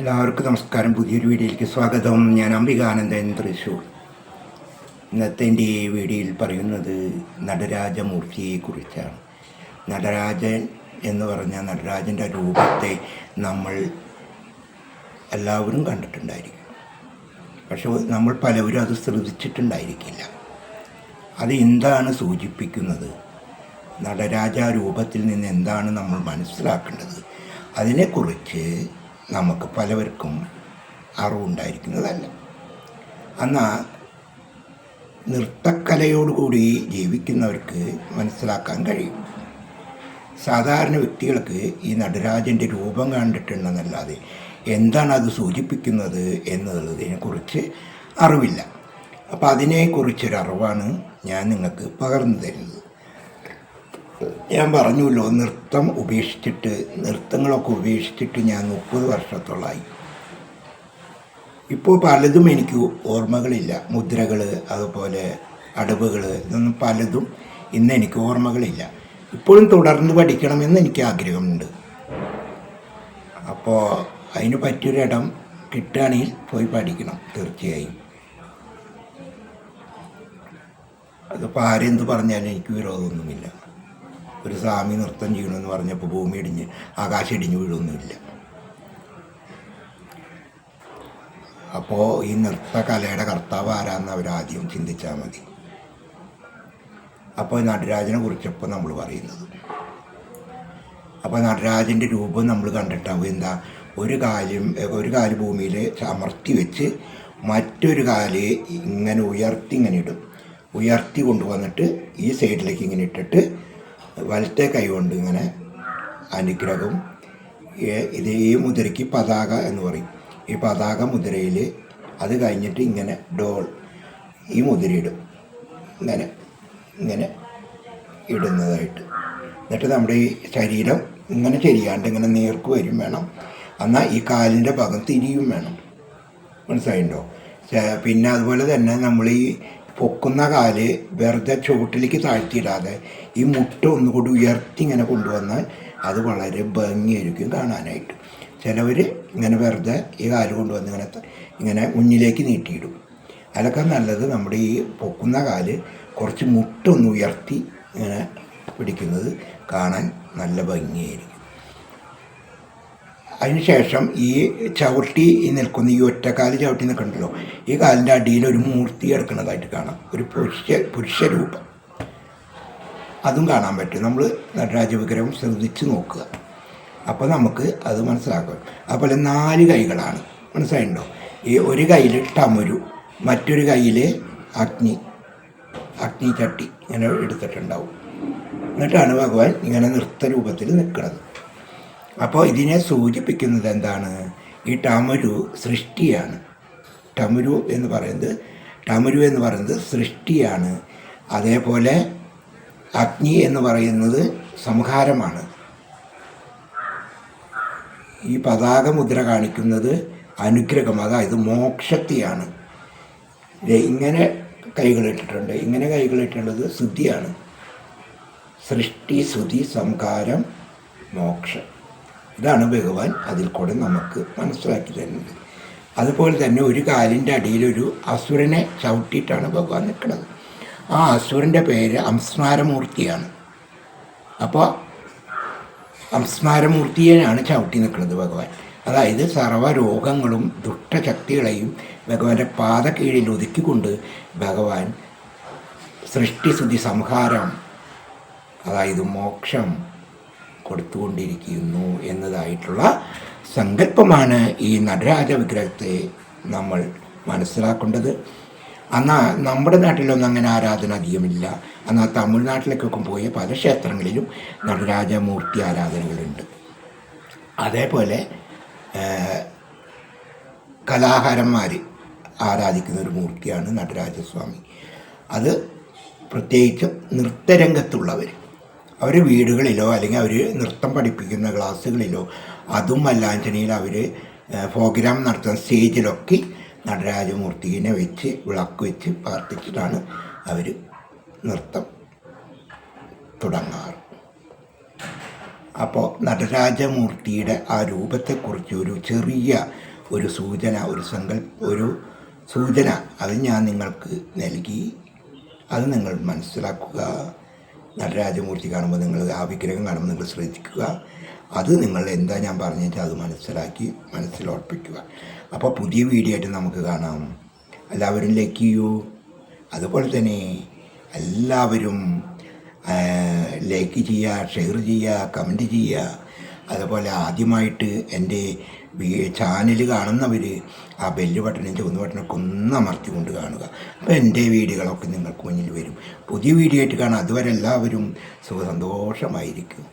എല്ലാവർക്കും നമസ്കാരം. പുതിയൊരു വീഡിയോയിലേക്ക് സ്വാഗതം. ഞാൻ അംബികാനന്ദൻ തൃശൂർ. ഇന്നത്തെ എന്റെ ഈ വീഡിയോയിൽ പറയുന്നത് നടരാജമൂർത്തിയെക്കുറിച്ചാണ്. നടരാജൻ എന്ന് പറഞ്ഞ നടരാജന്റെ രൂപത്തെ നമ്മൾ എല്ലാവരും കണ്ടിട്ടുണ്ടായിരിക്കും. പക്ഷെ നമ്മൾ പലവരും അത് ശ്രദ്ധിച്ചിട്ടുണ്ടായിരിക്കില്ല. അത് എന്താണ് സൂചിപ്പിക്കുന്നത്? നടരാജ രൂപത്തിൽ നിന്ന് എന്താണ് നമ്മൾ മനസ്സിലാക്കേണ്ടത്? അതിനെക്കുറിച്ച് നമുക്ക് പലവർക്കും അറിവുണ്ടായിരിക്കുന്നതല്ല. എന്നാൽ നൃത്തക്കലയോടുകൂടി ജീവിക്കുന്നവർക്ക് മനസ്സിലാക്കാൻ കഴിയും. സാധാരണ വ്യക്തികൾക്ക് ഈ നടരാജന്റെ രൂപം കണ്ടിട്ടുണ്ടെന്നല്ലാതെ എന്താണ് അത് സൂചിപ്പിക്കുന്നത് എന്നുള്ളതിനെക്കുറിച്ച് അറിവില്ല. അപ്പോൾ അതിനെക്കുറിച്ചൊരറിവാണ് ഞാൻ നിങ്ങൾക്ക് പകർന്നു തരുന്നത്. ഞാൻ പറഞ്ഞല്ലോ നൃത്തം ഉപേക്ഷിച്ചിട്ട് നൃത്തങ്ങളൊക്കെ ഉപേക്ഷിച്ചിട്ട് ഞാൻ മുപ്പത് വർഷത്തോളമായി ഇപ്പോൾ പലതും എനിക്ക് ഓർമ്മകളില്ല. മുദ്രകൾ അതുപോലെ അടവുകൾ ഇതൊന്നും പലതും ഇന്ന് എനിക്ക് ഓർമ്മകളില്ല. ഇപ്പോഴും തുടർന്ന് പഠിക്കണമെന്ന് എനിക്ക് ആഗ്രഹമുണ്ട്. അപ്പോൾ അതിന് പറ്റിയൊരിടം കിട്ടുകയാണെങ്കിൽ പോയി പഠിക്കണം തീർച്ചയായും. അതിപ്പോൾ ആരെന്ത് പറഞ്ഞാലും എനിക്ക് വിരോധമൊന്നുമില്ല. ഒരു സ്വാമി നൃത്തം ചെയ്യണമെന്ന് പറഞ്ഞപ്പോൾ ഭൂമി ഇടിഞ്ഞ് ആകാശം ഇടിഞ്ഞ് വീഴൊന്നുമില്ല അപ്പോൾ ഈ നൃത്തകലയുടെ കർത്താവ് ആരാന്ന് അവരാദ്യം ചിന്തിച്ചാൽ മതി. അപ്പോൾ നടരാജനെ കുറിച്ചപ്പോൾ നമ്മൾ പറയുന്നത്. അപ്പോൾ നടരാജന്റെ രൂപം നമ്മൾ കണ്ടിട്ടാവും. എന്താ? ഒരു കാലും ഒരു കാൽ ഭൂമിയിൽ അമർത്തി വെച്ച് മറ്റൊരു കാൽ ഇങ്ങനെ ഉയർത്തി ഇങ്ങനെ ഇടും. ഉയർത്തി കൊണ്ടുവന്നിട്ട് ഈ സൈഡിലേക്ക് ഇങ്ങനെ ഇട്ടിട്ട് വലത്തെ കൈ കൊണ്ട് ഇങ്ങനെ അനുഗ്രഹം ഇത് ഈ മുദ്രയ്ക്ക് പതാക എന്ന് പറയും. ഈ പതാക മുദ്രയിൽ അത് കഴിഞ്ഞിട്ട് ഇങ്ങനെ ഡോൾ ഈ മുദ്രയിടും ഇങ്ങനെ ഇങ്ങനെ ഇടുന്നതായിട്ട്. എന്നിട്ട് നമ്മുടെ ഈ ശരീരം ഇങ്ങനെ ചെരിയാണ്ട് ഇങ്ങനെ നേർക്ക് വരും വേണം. എന്നാൽ ഈ കാലിന്റെ ഭാഗം തിരിയും വേണം. മനസ്സിലായിട്ടോ പിന്നെ അതുപോലെ തന്നെ നമ്മൾ ഈ പൊക്കുന്ന കാൽ വെറുതെ ചുവട്ടിലേക്ക് താഴ്ത്തിയിടാതെ ഈ മുട്ട ഒന്നുകൂടി ഉയർത്തി ഇങ്ങനെ കൊണ്ടുവന്നാൽ അത് വളരെ ഭംഗിയായിരിക്കും കാണാനായിട്ട്. ചിലവർ ഇങ്ങനെ വെറുതെ ഈ കാൽ കൊണ്ടുവന്ന് ഇങ്ങനെ ഇങ്ങനെ മുന്നിലേക്ക് നീട്ടിയിടും. അതൊക്കെ നല്ലത് നമ്മുടെ ഈ പൊക്കുന്ന കാൽ കുറച്ച് മുട്ട ഒന്ന് ഉയർത്തി ഇങ്ങനെ പിടിക്കുന്നത് കാണാൻ നല്ല ഭംഗിയായിരിക്കും. അതിനുശേഷം ഈ ചവിട്ടി നിൽക്കുന്ന ഈ ഒറ്റക്കാൽ ചവിട്ടി നിൽക്കണ്ടല്ലോ ഈ കാലിന്റെ അടിയിൽ ഒരു മൂർത്തി കിടക്കുന്നതായിട്ട് കാണാം. ഒരു പുരുഷ പുരുഷരൂപം അതും കാണാൻ പറ്റും. നമ്മൾ നടരാജ വിഗ്രഹം ശ്രദ്ധിച്ച് നോക്കുക. അപ്പോൾ നമുക്ക് അത് മനസ്സിലാക്കാം. അതുപോലെ നാല് കൈകളാണ്. മനസ്സിലായിട്ടുണ്ടോ ഈ ഒരു കയ്യിൽ ടമരു മറ്റൊരു കയ്യിൽ അഗ്നി അഗ്നി ചട്ടി ഇങ്ങനെ എടുത്തിട്ടുണ്ടാവും. എന്നിട്ടാണ് ഭഗവാൻ ഇങ്ങനെ നൃത്ത രൂപത്തിൽ നിൽക്കുന്നത് അപ്പോൾ ഇതിനെ സൂചിപ്പിക്കുന്നത് എന്താണ്? ഈ ടമരു സൃഷ്ടിയാണ്. ടമരു എന്ന് പറയുന്നത് ടമരു എന്ന് പറയുന്നത് സൃഷ്ടിയാണ്. അതേപോലെ അഗ്നി എന്ന് പറയുന്നത് സംഹാരമാണ്. ഈ പതാക മുദ്ര കാണിക്കുന്നത് അനുഗ്രഹം അതായത് മോക്ഷത്തെയാണ്. ഇങ്ങനെ കൈകളിട്ടിട്ടുണ്ട്. ഇങ്ങനെ കൈകളിട്ടുള്ളത് ശുദ്ധിയാണ്. സൃഷ്ടി ശ്രുതി സംഹാരം മോക്ഷം. ഇതാണ് ഭഗവാൻ അതിൽ കൂടെ നമുക്ക് മനസ്സിലാക്കി തരുന്നത്. അതുപോലെ തന്നെ ഒരു കാലിന്റെ അടിയിലൊരു അസുരനെ ചവിട്ടിയിട്ടാണ് ഭഗവാൻ നിൽക്കുന്നത്. ആ അസുരന്റെ പേര് അംസ്മാരമൂർത്തിയാണ് അപ്പോൾ സംസ്മാരമൂർത്തിയെയാണ് ചവിട്ടി നിൽക്കുന്നത് ഭഗവാൻ. അതായത് സർവ രോഗങ്ങളും ദുഷ്ടശക്തികളെയും ഭഗവാന്റെ പാത കീഴിൽ ഒതുക്കിക്കൊണ്ട് ഭഗവാൻ സൃഷ്ടിസ്ഥിതി സംഹാരം അതായത് മോക്ഷം കൊടുത്തുകൊണ്ടിരിക്കുന്നു എന്നതായിട്ടുള്ള സങ്കല്പമാണ് ഈ നടരാജ വിഗ്രഹത്തെ നമ്മൾ മനസ്സിലാക്കേണ്ടത്. എന്നാൽ നമ്മുടെ നാട്ടിലൊന്നും അങ്ങനെ ആരാധന അധികമില്ല. എന്നാൽ തമിഴ്നാട്ടിലേക്കൊക്കെ പോയ പല ക്ഷേത്രങ്ങളിലും നടരാജമൂർത്തി ആരാധനകളുണ്ട്. അതേപോലെ കലാകാരന്മാർ ആരാധിക്കുന്ന ഒരു മൂർത്തിയാണ് നടരാജസ്വാമി. അത് പ്രത്യേകിച്ചും നൃത്തരംഗത്തുള്ളവർ അവർ വീടുകളിലോ അല്ലെങ്കിൽ അവർ നൃത്തം പഠിപ്പിക്കുന്ന ക്ലാസ്സുകളിലോ അതും മല്ലാഞ്ചണിയിൽ അവർ പ്രോഗ്രാം നടത്തുന്ന സ്റ്റേജിലൊക്കെ നടരാജമൂർത്തിനെ വെച്ച് വിളക്ക് വെച്ച് പ്രാർത്ഥിച്ചിട്ടാണ് അവർ നൃത്തം തുടങ്ങാറ്. അപ്പോൾ നടരാജമൂർത്തിയുടെ ആ രൂപത്തെക്കുറിച്ച് ഒരു ചെറിയ ഒരു സൂചന ഒരു സങ്കല്പ ഒരു സൂചന അത് ഞാൻ നിങ്ങൾക്ക് നൽകി. അത് നിങ്ങൾ മനസ്സിലാക്കുക. നടരാജമൂർത്തി കാണുമ്പോൾ നിങ്ങൾ ആ വിഗ്രഹം കാണുമ്പോൾ നിങ്ങൾ ശ്രദ്ധിക്കുക. അത് നിങ്ങൾ എന്താ ഞാൻ പറഞ്ഞിട്ട് അത് മനസ്സിലാക്കി മനസ്സിൽ മനസ്സിലുറപ്പിക്കുക അപ്പോൾ പുതിയ വീഡിയോ ആയിട്ട് നമുക്ക് കാണാം. എല്ലാവരും ലൈക്ക് ചെയ്യൂ. അതുപോലെ തന്നെ എല്ലാവരും ലൈക്ക് ചെയ്യുക ഷെയർ ചെയ്യുക കമന്റ് ചെയ്യുക. അതുപോലെ ആദ്യമായിട്ട് എന്റെ ചാനൽ കാണുന്നവർ ആ ബെല്ല് ബട്ടണും ചുവന്ന ബട്ടണൊക്കെ ഒന്ന് അമർത്തിക്കൊണ്ട് കാണുക. അപ്പോൾ എന്റെ വീഡിയോകളൊക്കെ നിങ്ങൾക്ക് മുന്നിൽ വരും. പുതിയ വീഡിയോ ആയിട്ട് കാണാം. അതുവരെ എല്ലാവരും സുഖസന്തോഷമായിരിക്കും